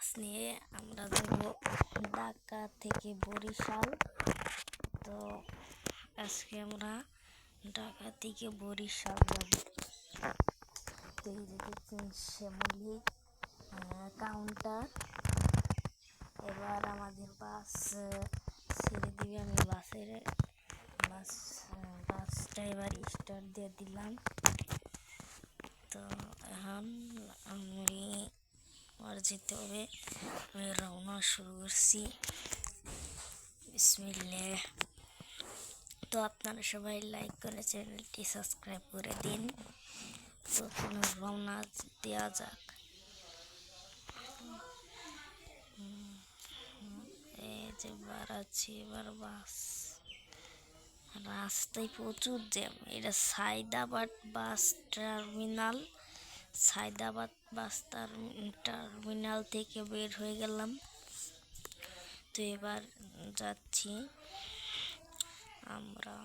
বাস নিয়ে আমরা যাব ঢাকা থেকে বরিশাল। তো আজকে আমরা ঢাকা থেকে বরিশাল যাব। এই কাউন্টার এবার আমাদের বাস ছেড়ে দিবে আমি বাসের, বাস বাসটা এবার স্টার্ট দিয়ে দিলাম। তো এখন আমি আমার যেতে হবে। আমি রওনা শুরু করছি। বিসমিল্লা তো আপনারা সবাই লাইক করে চ্যানেলটি সাবস্ক্রাইব করে দিন। তো চলুন রওনা দেওয়া যাক। এই যে বাড়াচ্ছি এবার বাস। রাস্তায় প্রচুর জ্যাম এটা Saidabad bus terminal Saidabad bus terminal থেকে বের হয়ে গেলাম। তো এবার যাচ্ছি। আমরা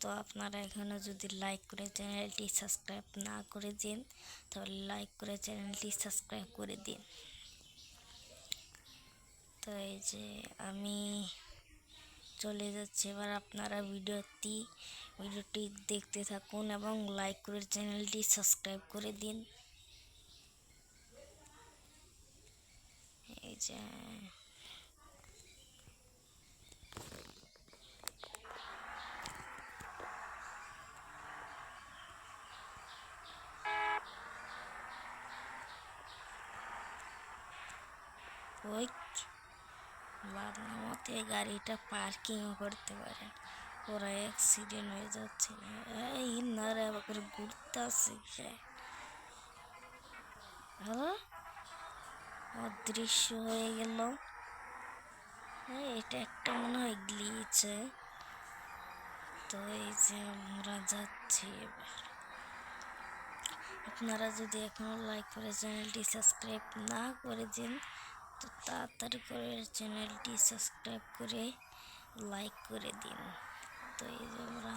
তো আপনারা এখানে যদি লাইক করে চ্যানেলটি সাবস্ক্রাইব না করে দিন, তাহলে লাইক করে চ্যানেলটি সাবস্ক্রাইব করে দিন। তো এই যে আমি চলে যাচ্ছে। এবার আপনারা ভিডিওটি ভিডিওটি দেখতে থাকুন এবং লাইক করে চ্যানেলটি সাবস্ক্রাইব করে দিন। এই যে। ওই বাঁধনা মতে গাড়িটা পার্কিংও করতে পারে। ওরা অ্যাক্সিডেন্ট হয়ে যাচ্ছে এই ইনারা আবার ঘুরতে আসছে হ্যালো অদৃশ্য হয়ে গেল। এই, এটা একটা মনে হয় গ্লিচে তো এই যে আমরা যাচ্ছি এবার। আপনারা যদি এখনও লাইক করে চ্যানেলটি সাবস্ক্রাইব না করে দিন তো তাড়াতাড়ি করে চ্যানেলটি সাবস্ক্রাইব করে লাইক করে দিন তো এই যে আমরা।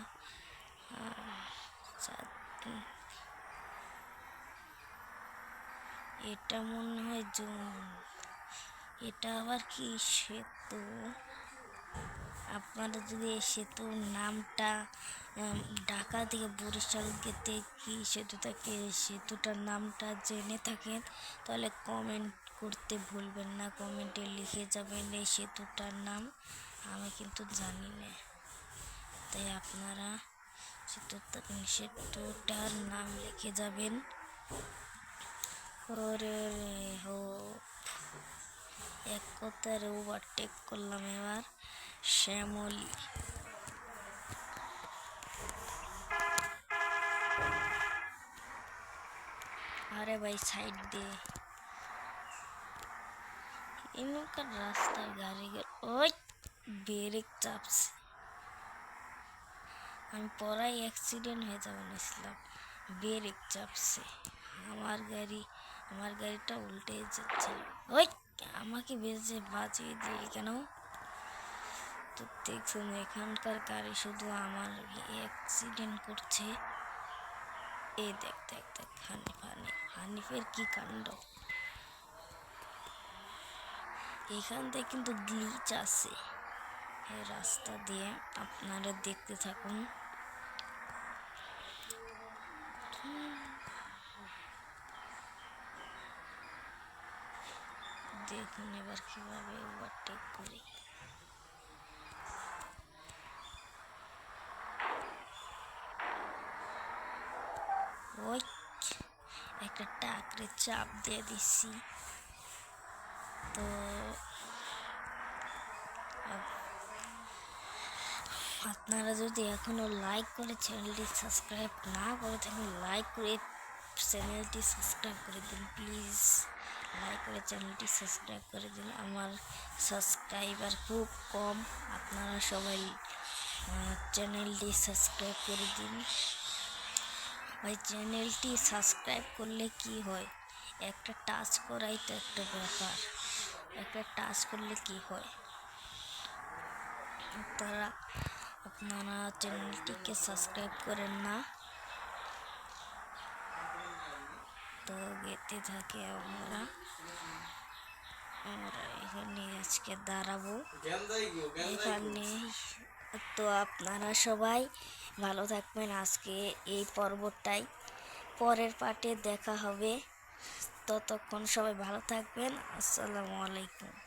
এটা মনে হয় জুন এটা আবার কি সেতু আপনারা যদি এই সেতুর নামটা ঢাকা থেকে বরিশাল গেতে কি সেতু থাকে এই সেতুটার নামটা জেনে থাকেন, তাহলে কমেন্ট করতে ভুলবেন না, কমেন্টে লিখে যাবেন এই সেতুটার নাম। আমি কিন্তু জানি না। তাই আপনারা সেতুটা সেতুটার নাম লিখে যাবেন। এক কথায় ওভারটেক করলাম এবার শ্যামলি। আরে ভাই, সাইড দিয়ে এনকার রাস্তায় গাড়ি ওই ব্রেক চাপছে আমি পড়াই অ্যাক্সিডেন্ট হয়ে যাবে নিছিলাম ব্রেক চাপছে আমার গাড়ি আমার গাড়িটা উল্টে যাচ্ছে ওই আমাকে বেজে বাঁচিয়ে দিয়ে কেন তো দেখছেন এখানকার গাড়ি শুধু আমার অ্যাক্সিডেন্ট করছে এই দেখ দেখ দেখ হানিফ হানিফ হানিফের কী কাণ্ড এখান থেকে কিন্তু গ্লিচ আছে এই রাস্তা দিয়ে আপনারা দেখতে থাকুন। দেখুন এবার কীভাবে ওভারটেক করি। ওই, একটা টাকরে চাপ দিয়ে দিছি। তো আপ- আপনারা যদি এখনও লাইক করে চ্যানেলটি সাবস্ক্রাইব না করে থাকেন লাইক করে চ্যানেলটি সাবস্ক্রাইব করে দিন প্লিজ লাইক করে চ্যানেলটি সাবস্ক্রাইব করে দিন। আমার সাবস্ক্রাইবার খুব কম। আপনারা সবাই চ্যানেলটি সাবস্ক্রাইব করে দিন। ওই চ্যানেলটি সাবস্ক্রাইব করলে কি হয়? একটা টাচ করাই তো একটা ব্যাপার। একটা টাচ করলে কি হয়? তারা আপনারা চ্যানেলটিকে সাবস্ক্রাইব করেন না। তো গেতে থাকি আমরা। আমরা এখানে আজকে দাঁড়াবো। এখানে তো আপনারা সবাই ভালো থাকবেন আজকে এই পর্বটাই। পরের পার্টে দেখা হবে। ততক্ষণ সবাই ভালো থাকবেন। আসসালামু আলাইকুম।